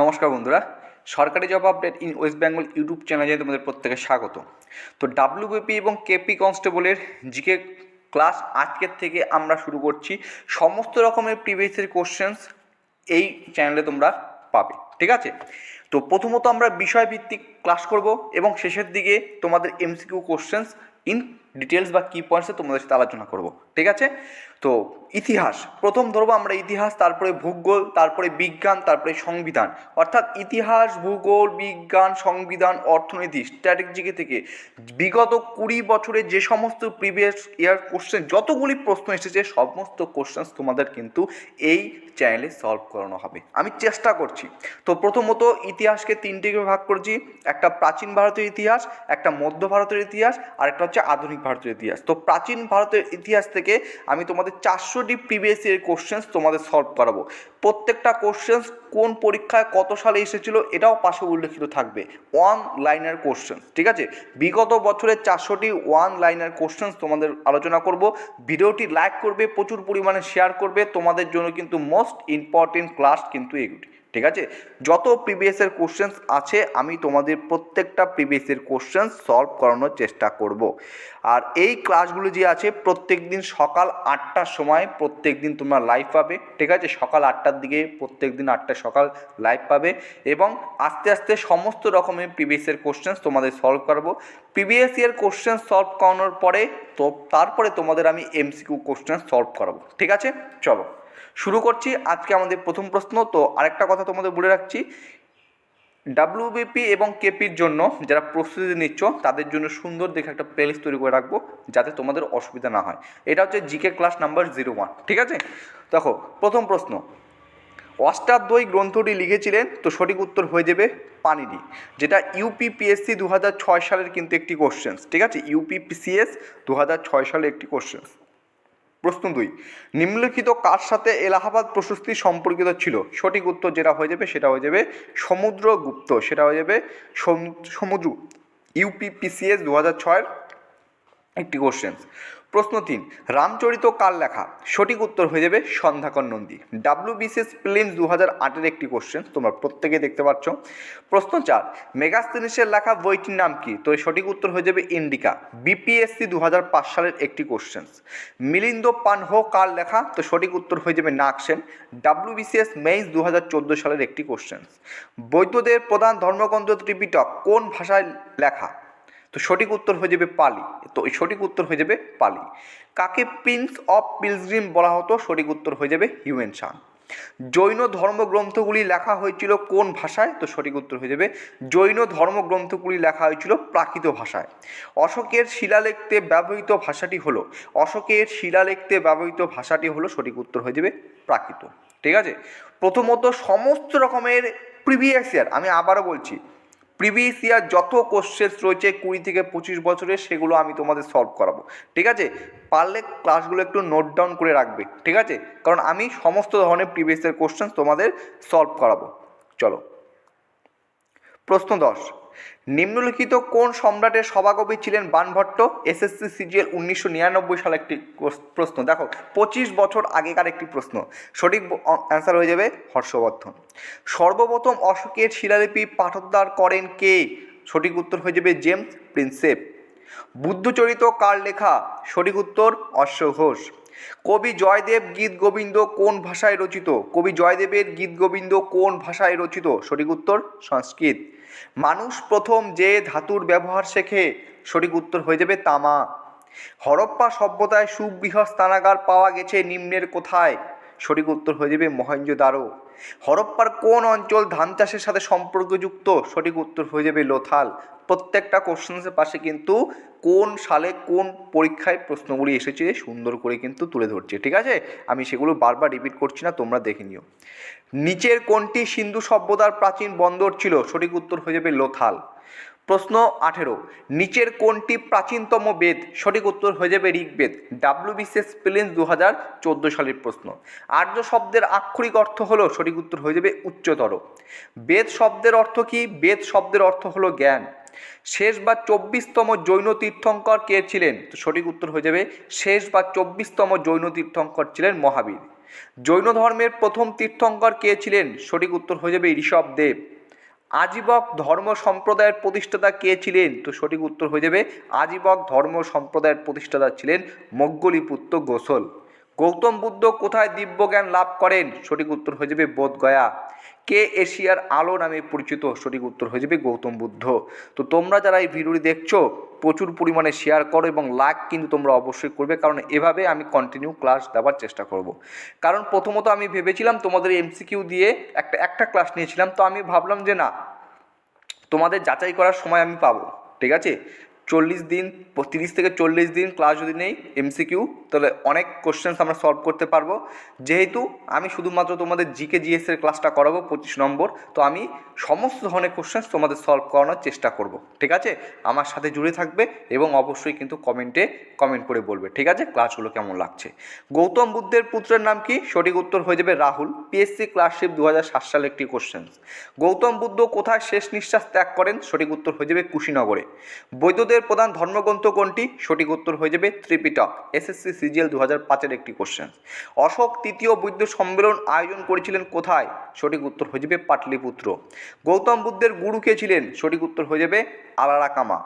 নমস্কার বন্ধুরা, সরকারি job update in West Bengal YouTube চ্যানেলে তোমাদের প্রত্যেকে স্বাগত। তো ডাব্লিউবিপি এবং কেপি কনস্টেবলের জিকে ক্লাস আজকের থেকে আমরা শুরু করছি সমস্ত রকমের প্রিভিয়াসের কোশ্চেন্স এই চ্যানেলে তোমরা পাবে, ঠিক আছে? তো প্রথমত আমরা বিষয়ভিত্তিক ক্লাস করব এবং শেষের দিকে তোমাদের এমসিকিউ কোশ্চেন্স ইন ডিটেলস বা কি পয়েন্টসে তোমাদের সাথে আলোচনা করব, ঠিক আছে? তো ইতিহাস, প্রথম ধরবো আমরা ইতিহাস, তারপরে ভূগোল, তারপরে বিজ্ঞান, তারপরে সংবিধান। অর্থাৎ ইতিহাস, ভূগোল, বিজ্ঞান, সংবিধান, অর্থনীতি স্ট্র্যাটেজি থেকে বিগত কুড়ি বছরে যে সমস্ত প্রিভিয়াস ইয়ার কোশ্চেন যতগুলি প্রশ্ন এসেছে, সমস্ত কোশ্চেন্স তোমাদের কিন্তু এই চ্যানেলে সলভ করানো হবে। আমি চেষ্টা করছি। তো প্রথমত ইতিহাসকে তিনটি ভাগ করছি, একটা প্রাচীন ভারতের ইতিহাস, একটা মধ্য ভারতের ইতিহাস, আর একটা হচ্ছে আধুনিক ভারতের ইতিহাস। তো প্রাচীন ভারতের ইতিহাস থেকে আমি তোমাদের চারশোটি প্রিভিয়াস ইয়ার কোশ্চেন্স তোমাদের সলভ করাবো। প্রত্যেকটা কোশ্চেন্স কোন পরীক্ষায় কত সালে এসেছিল এটাও পাশে উল্লেখিত থাকবে। ওয়ান লাইনার কোশ্চেন্স ঠিক আছে? বিগত বছরের চারশোটি ওয়ান লাইনার কোশ্চেন্স তোমাদের আলোচনা করব। ভিডিওটি লাইক করবে, প্রচুর পরিমাণে শেয়ার করবে। তোমাদের জন্য কিন্তু মোস্ট ইম্পর্টেন্ট ক্লাস কিন্তু এগুলি। ঠিক আছে? যত প্রিভিয়াসের কোশ্চেন্স আছে, আমি তোমাদের প্রত্যেকটা প্রিভিয়াসের কোশ্চেন্স সলভ করানোর চেষ্টা করব। আর এই ক্লাসগুলো যে আছে প্রত্যেক দিন সকাল আটটার সময় প্রত্যেক দিন তোমরা লাইভ পাবে, ঠিক আছে? সকাল আটটার দিকে প্রত্যেক দিন আটটায় সকাল লাইভ পাবে এবং আস্তে আস্তে সমস্ত রকমের প্রিভিয়াসের কোশ্চেন্স তোমাদের সলভ করব। প্রিভিয়াস ইয়ার কোশ্চেন সলভ করানোর পরে তো, তারপরে তোমাদের আমি এমসিকিউ কোশ্চেন সলভ করাবো, ঠিক আছে? চলো। শুরু করছি। আজকে আমাদের প্রথম প্রশ্ন, তো আরেকটা কথা তোমাদের বলে রাখছি। ডাব্লিউবিপি এবং কেপির জন্য যারা প্রস্তুতি নিচ্ছ, তাদের জন্য সুন্দর দেখে একটা প্লেলিস্ট তৈরি করে রাখব, যাতে তোমাদের অসুবিধা না হয়। এটা হচ্ছে GK class number zero one ঠিক আছে? দেখো, প্রথম প্রশ্ন। অষ্টাধ্যায়ী গ্রন্থটি লিখেছিলেন, তো সঠিক উত্তর হয়ে যাবে পানিডি যেটা ইউপিপিএসসি দু হাজার ছয় সালের কিন্তু একটি কোশ্চেন্স ঠিক আছে? ইউপিপিসিএস দু হাজার ছয় সালের একটি কোশ্চেন্স প্রশ্ন দুই, নিম্নলিখিত কার সাথে এলাহাবাদ প্রশস্তি সম্পর্কিত ছিল? সঠিক উত্তর যেটা হয়ে যাবে সেটা হয়ে যাবে সমুদ্রগুপ্ত, সেটা হয়ে যাবে সমু- সমুদ্র ইউপিপিসিএস দু হাজার ছয়ের একটি কোশ্চেন্স প্রশ্ন তিন, রামচরিত কার লেখা? সঠিক উত্তর হয়ে যাবে Sandhyakar Nandi. W BCS prelims দু হাজার আটের একটি কোশ্চেন তোমরা প্রত্যেকে দেখতে পাচ্ছ। প্রশ্ন চার, মেগাস্তিনিসের লেখা বইটির নাম কি? তো সঠিক উত্তর হয়ে যাবে ইন্ডিকা। বিপিএসসি দু হাজার পাঁচ সালের একটি কোশ্চেন্স মিলিন্দ পানহো কার লেখা? তো সঠিক উত্তর হয়ে যাবে নাকসেন ডাব্লিউ বিসিএস মেইস দু হাজার চোদ্দ সালের একটি কোশ্চেন্স বৈদ্যদের প্রধান ধর্মগ্রন্থ ত্রিপিটক কোন ভাষায় লেখা? তো সঠিক উত্তর হয়ে যাবে পালি। তো এই সঠিক উত্তর হয়ে যাবে পালি। কাকে প্রিন্স অফ পিলগ্রিম বলা হতো? সঠিক উত্তর হয়ে যাবে হিউম্যান সাং জৈন ধর্মগ্রন্থগুলি লেখা হয়েছিল কোন ভাষায়? তো সঠিক উত্তর হয়ে যাবে জৈন ধর্মগ্রন্থগুলি লেখা হয়েছিল প্রাকৃত ভাষায়। অশোকের শিলালেখতে ব্যবহৃত ভাষাটি হলো, অশোকের শিলালেখতে ব্যবহৃত ভাষাটি হলো সঠিক উত্তর হয়ে যাবে প্রাকৃত। ঠিক আছে? প্রথমত সমস্ত রকমের প্রিভিয়াস ইয়ার আমি আবারও বলছি প্রিভিয়াস ইয়ার যত কোশ্চেন্স রয়েছে কুড়ি থেকে পঁচিশ বছরের সেগুলো আমি তোমাদের সলভ করাবো। ঠিক আছে? পারলে ক্লাসগুলো একটু নোট ডাউন করে রাখবে। ঠিক আছে? কারণ আমি সমস্ত ধরনের প্রিভিয়াস ইয়ার কোশ্চেন্স তোমাদের সলভ করাবো। চলো। প্রশ্ন দশ। নিম্নলিখিত কোন সম্রাটের সভাকবি ছিলেন বানভট্ট? এসএসসি সিজিএল উনিশশো নিরানব্বই সালে একটি প্রশ্ন। দেখো, পঁচিশ বছর আগেকার একটি প্রশ্ন। সঠিক অ্যান্সার হয়ে যাবে হর্ষবর্ধন। সর্বপ্রথম অশোকের শিলালিপি পাঠোদ্ধার করেন কে? সঠিক উত্তর হয়ে যাবে জেমস প্রিন্সেপ। বুদ্ধচরিত কার লেখা? সঠিক উত্তর অশ্ব ঘোষ। কবি জয়দেব গীত গোবিন্দ কোন ভাষায় রচিত? কবি জয়দেবের গীত গোবিন্দ কোন ভাষায় রচিত? সঠিক উত্তর সংস্কৃত। মানুষ প্রথম যে ধাতুর ব্যবহার শেখে, সঠিক উত্তর হয়ে যাবে তামা। হরপ্পা সভ্যতায় সুবৃহৎ স্থানাগার পাওয়া গেছে নিম্নের কোথায়? সঠিক উত্তর হয়ে যাবে মহেঞ্জোদারো হরপ্পার কোন অঞ্চল ধান চাষের সাথে সম্পর্কযুক্ত? সঠিক উত্তর হয়ে যাবে লোথাল। প্রত্যেকটা কোশ্চেন্সের পাশে কিন্তু কোন সালে কোন পরীক্ষায় প্রশ্নগুলি এসেছে সুন্দর করে কিন্তু তুলে ধরছে, ঠিক আছে? আমি সেগুলো বারবার রিপিট করছি না, তোমরা দেখে নিও। নিচের কোনটি সিন্ধু সভ্যতার প্রাচীন বন্দর ছিল? সঠিক উত্তর হয়ে যাবে লোথাল। প্রশ্ন আঠেরো। নিচের কোনটি প্রাচীনতম বেদ? সঠিক উত্তর হয়ে যাবে ঋগ্বেদ। ডাব্লিউ বিসিএস প্রিলিমস দু হাজার চোদ্দ সালের প্রশ্ন। আর্য শব্দের আক্ষরিক অর্থ হলো, সঠিক উত্তর হয়ে যাবে উচ্চতর। বেদ শব্দের অর্থ কি? বেদ শব্দের অর্থ হলো জ্ঞান। শেষ বা চব্বিশতম জৈন তীর্থঙ্কর কে ছিলেন? তো সঠিক উত্তর হয়ে যাবে শেষ বা চব্বিশতম জৈন তীর্থঙ্কর ছিলেন মহাবীর। জৈন ধর্মের প্রথম তীর্থঙ্কর কে ছিলেন? সঠিক উত্তর হয়ে যাবে ঋষভ দেব। আজীবক ধর্ম সম্প্রদায়ের প্রতিষ্ঠাতা কে ছিলেন? তো সঠিক উত্তর হয়ে যাবে, আজীবক ধর্ম সম্প্রদায়ের প্রতিষ্ঠাতা ছিলেন মগ্গলিপুত্র গোসল গৌতম বুদ্ধ কোথায় দিব্যজ্ঞান লাভ করেন? সঠিক উত্তর হয়ে যাবে বোধগয়া। কে এশিয়ার আলো নামে পরিচিত? সঠিক উত্তর হয়ে যাবে গৌতম বুদ্ধ। তো তোমরা যারা এই ভিডিওটি দেখছ, প্রচুর পরিমাণে শেয়ার করো এবং লাইক কিন্তু তোমরা অবশ্যই করবে, কারণ এভাবে আমি কন্টিনিউ ক্লাস দেওয়ার চেষ্টা করব। কারণ প্রথমত আমি ভেবেছিলাম তোমাদের এমসিকিউ দিয়ে একটা একটা ক্লাস নিয়েছিলাম, তো আমি ভাবলাম যে না, তোমাদের যাচাই করার সময় আমি পাবো, ঠিক আছে? চল্লিশ দিন তিরিশ থেকে চল্লিশ দিন ক্লাস যদি নেই এমসিকিউ তাহলে অনেক কোশ্চেন্স আমরা সলভ করতে পারব। যেহেতু আমি শুধুমাত্র তোমাদের জিকে জিএসের ক্লাসটা করাবো পঁচিশ নম্বর, তো আমি সমস্ত ধরনের কোশ্চেন্স তোমাদের সলভ করানোর চেষ্টা করব। ঠিক আছে? আমার সাথে জুড়ে থাকবে এবং অবশ্যই কিন্তু কমেন্টে কমেন্ট করে বলবে। ঠিক আছে? ক্লাসগুলো কেমন লাগছে? গৌতম বুদ্ধের পুত্রের নাম কি? সঠিক উত্তর হয়ে যাবে রাহুল। পিএসসি ক্লাসশিপ দু হাজার সাত সালে একটি কোশ্চেন গৌতম বুদ্ধ কোথায় শেষ নিঃশ্বাস ত্যাগ করেন? সঠিক উত্তর হয়ে যাবে কুশিনগরে। বৈদ্যদের প্রধান ধর্মগ্রন্থ কোনটি? সঠিক উত্তর হয়ে যাবে ত্রিপিটক, এসএসসি সিজিএল দু হাজার পাঁচের একটি কোশ্চেন অশোক তৃতীয় বৈদ্য সম্মেলন আয়োজন করেছিলেন কোথায়? সঠিক উত্তর হয়ে যাবে পাটলিপুত্র। গৌতম বুদ্ধের গুরু কে ছিলেন? সঠিক উত্তর হয়ে যাবে আলারাকামা।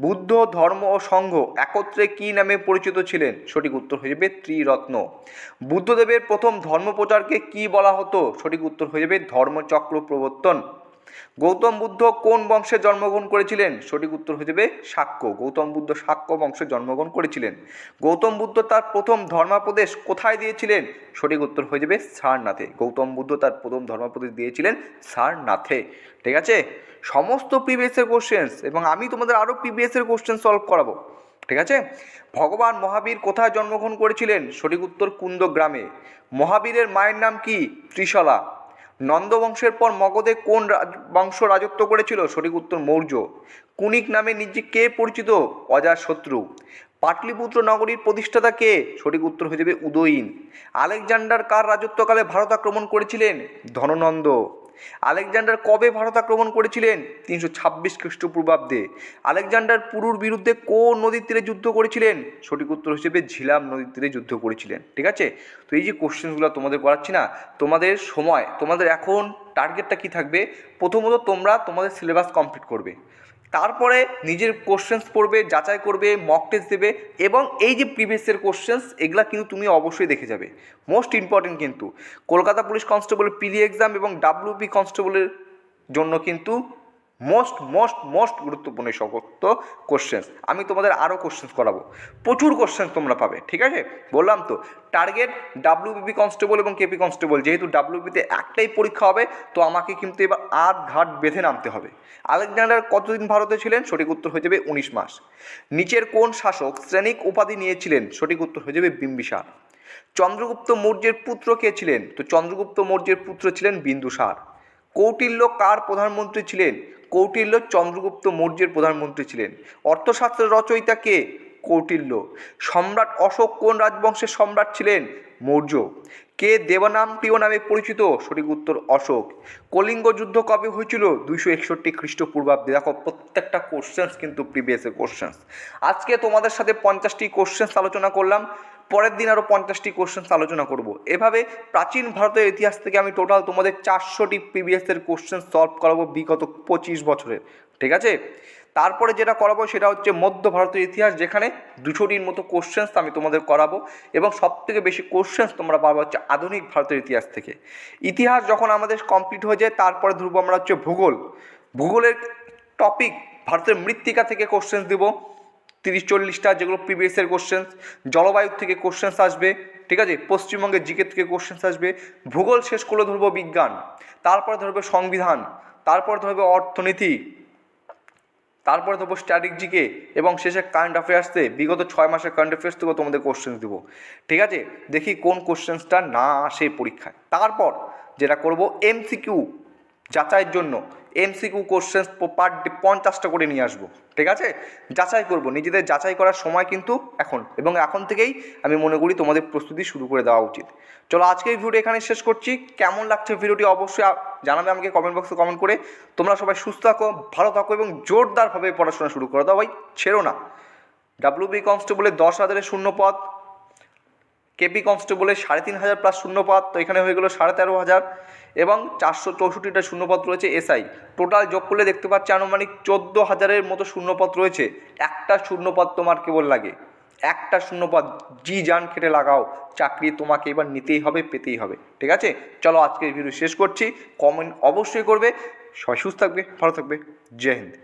বুদ্ধ, ধর্ম ও সংঘ একত্রে কি নামে পরিচিত ছিলেন? সঠিক উত্তর হয়ে যাবে ত্রিরত্ন। বুদ্ধদেবের প্রথম ধর্মপ্রচারকে কি বলা হতো? সঠিক উত্তর হয়ে যাবে ধর্মচক্র প্রবর্তন। গৌতম বুদ্ধ কোন বংশে জন্মগ্রহণ করেছিলেন? সঠিক উত্তর হয়ে যাবে শাক্য গৌতম বুদ্ধ শাক্য বংশে জন্মগ্রহণ করেছিলেন। গৌতম বুদ্ধ তার প্রথম ধর্মাপদেশ কোথায় দিয়েছিলেন? সঠিক উত্তর হয়ে যাবে সারনাথে। গৌতম বুদ্ধ তার প্রথম ধর্মাপদেশ দিয়েছিলেন সারনাথে। ঠিক আছে? সমস্ত প্রিভিয়াসের কোশ্চেন্স এবং আমি তোমাদের আরও প্রিভিয়াসের কোশ্চেন সলভ করাবো। ঠিক আছে? ভগবান মহাবীর কোথায় জন্মগ্রহণ করেছিলেন? সঠিক উত্তর কুন্দ গ্রামে। মহাবীরের মায়ের নাম কি? ত্রিশলা। নন্দবংশের পর মগধে কোন বংশ রাজত্ব করেছিল? সঠিক উত্তর মৌর্য। কুনিক নামে নিজে কে পরিচিত? অজাশত্রু পাটলিপুত্র নগরীর প্রতিষ্ঠাতা কে? সঠিক উত্তর হয়ে যাবে উদয়ীন। আলেকজান্ডার কার রাজত্বকালে ভারত আক্রমণ করেছিলেন? ধননন্দ। আলেকজান্ডার কবে ভারত আক্রমণ করেছিলেন? তিনশো ছাব্বিশ খ্রিস্টপূর্বাব্দে। আলেকজান্ডার পুরুর বিরুদ্ধে কোন নদীর তীরে যুদ্ধ করেছিলেন? সঠিক উত্তর হিসেবে ঝিলাম নদীর তীরে যুদ্ধ করেছিলেন, ঠিক আছে? তো এই যে কোশ্চেনগুলো তোমাদের করাচ্ছি না, তোমাদের সময়, তোমাদের এখন টার্গেটটা কি থাকবে? প্রথমত তোমরা তোমাদের সিলেবাস কমপ্লিট করবে। তারপরে নিজের কোশ্চেন্স পড়বে, যাচাই করবে মক টেস্ট দেবে এবং এই যে প্রিভিয়াসের কোশ্চেন্স এগুলা কিন্তু তুমি অবশ্যই দেখে যাবে। মোস্ট ইম্পর্টেন্ট কিন্তু, কলকাতা পুলিশ কনস্টেবলের পিলি এক্সাম এবং ডাব্লিউপি কনস্টেবলের জন্য কিন্তু মোস্ট মোস্ট মোস্ট গুরুত্বপূর্ণ এই সমস্ত কোশ্চেন্স আমি তোমাদের আরও কোশ্চেন্স করাবো। প্রচুর কোশ্চেন্স তোমরা পাবে, ঠিক আছে? বললাম তো টার্গেট ডাব্লিউবিপি কনস্টেবল এবং কেপি কনস্টেবল যেহেতু ডাব্লিউবিতে একটাই পরীক্ষা হবে, তো আমাকে কিন্তু এবার আট ঘাট বেঁধে নামতে হবে। আলেকজান্ডার কতদিন ভারতে ছিলেন? সঠিক উত্তর হয়ে যাবে উনিশ মাস। নিচের কোন শাসক শ্রেণিক উপাধি নিয়েছিলেন? সঠিক উত্তর হয়ে যাবে বিম্বিসার। চন্দ্রগুপ্ত মৌর্যের পুত্র কে ছিলেন? তো চন্দ্রগুপ্ত মৌর্যের পুত্র ছিলেন বিন্দুসার। কৌটিল্য কার প্রধানমন্ত্রী ছিলেন? কৌটিল্য চন্দ্রগুপ্ত মৌর্যের প্রধানমন্ত্রী ছিলেন। অর্থশাস্ত্রের রচয়িতা কে? কৌটিল্য। সম্রাট অশোক কোন রাজবংশের সম্রাট ছিলেন? মৌর্য। কে? দেবনামপ্রিয় নামে পরিচিত? সঠিক উত্তর অশোক। কলিঙ্গ যুদ্ধ কবে হয়েছিল? দুইশো একষট্টি খ্রিস্টপূর্বাব্দে। দেখো, প্রত্যেকটা কোশ্চেন্স কিন্তু প্রিভিয়াসের কোশ্চেন্স আজকে তোমাদের সাথে পঞ্চাশটি কোশ্চেন্স আলোচনা করলাম। পরের দিন আরও পঞ্চাশটি কোশ্চেন্স আলোচনা করব। এভাবে প্রাচীন ভারতের ইতিহাস থেকে আমি টোটাল তোমাদের চারশোটি প্রিভিয়াসের কোশ্চেন সলভ করাবো বিগত পঁচিশ বছরের ঠিক আছে? তারপরে যেটা করাবো সেটা হচ্ছে মধ্য ভারতের ইতিহাস, যেখানে দুশোটির মতো কোশ্চেন্স আমি তোমাদের করাবো এবং সব থেকে বেশি কোশ্চেন্স তোমরা পাবো হচ্ছে আধুনিক ভারতের ইতিহাস থেকে। ইতিহাস যখন আমাদের কমপ্লিট হয়ে যায়, তারপরে ধরবো আমরা হচ্ছে ভূগোল। ভূগোলের টপিক ভারতের মৃত্তিকা থেকে কোশ্চেন্স দেবো। তিরিশ, চল্লিশটা যেগুলো প্রিভিয়াসের কোশ্চেন্স জলবায়ুর থেকে কোশ্চেন্স আসবে, ঠিক আছে? পশ্চিমবঙ্গের জিকে থেকে কোশ্চেন্স আসবে, ভূগোল শেষ করলে ধরবো বিজ্ঞান, তারপরে ধরবে সংবিধান, তারপর ধরবে অর্থনীতি, তারপরে ধরবো স্ট্যাটিক জিকে এবং শেষে কারেন্ট অ্যাফেয়ার্সে বিগত ছয় মাসের কারেন্ট অ্যাফেয়ার্স থেকেও তোমাদের কোশ্চেন্স দেবো, ঠিক আছে? দেখি কোন কোশ্চেন্সটা না আসে পরীক্ষায়। তারপর যেটা করব এমসিকিউ যাচাইয়ের জন্য। এমসিকিউ কোশ্চেন পার পঞ্চাশটা করে নিয়ে আসব, ঠিক আছে? যাচাই করব, নিজেদের যাচাই করার সময় কিন্তু এখন, এবং এখন থেকেই আমি মনে করি তোমাদের প্রস্তুতি শুরু করে দেওয়া উচিত। চলো আজকে এই ভিডিওটা এখানে শেষ করছি। কেমন লাগছে ভিডিওটি অবশ্যই জানাবে আমাকে কমেন্ট বক্সে কমেন্ট করে। তোমরা সবাই সুস্থ থাকো, ভালো থাকো, এবং জোরদারভাবে পড়াশোনা শুরু করে। দাও ভাই, ছেড়ো না। ডাব্লিউবি কনস্টেবলের দশ হাজারের শূন্য পদ কেপি কনস্টেবলের সাড়ে তিন হাজার প্লাস শূন্যপাত তো এখানে হয়ে গেলো সাড়ে তেরো হাজার এবং চারশো চৌষট্টিটা শূন্যপদ রয়েছে এসআই। টোটাল যোগ করলে দেখতে পাচ্ছি আনুমানিক চোদ্দ হাজারের মতো শূন্যপদ রয়েছে। একটা শূন্যপদ তোমার কেবল লাগে। একটা শূন্যপদ, জি জান খেটে লাগাও। চাকরি তোমাকে এবার নিতেই হবে, পেতেই হবে। ঠিক আছে? চলো আজকের ভিডিও শেষ করছি। কমেন্ট অবশ্যই করবে। সবাই সুস্থ থাকবে, ভালো থাকবে। জয় হিন্দ।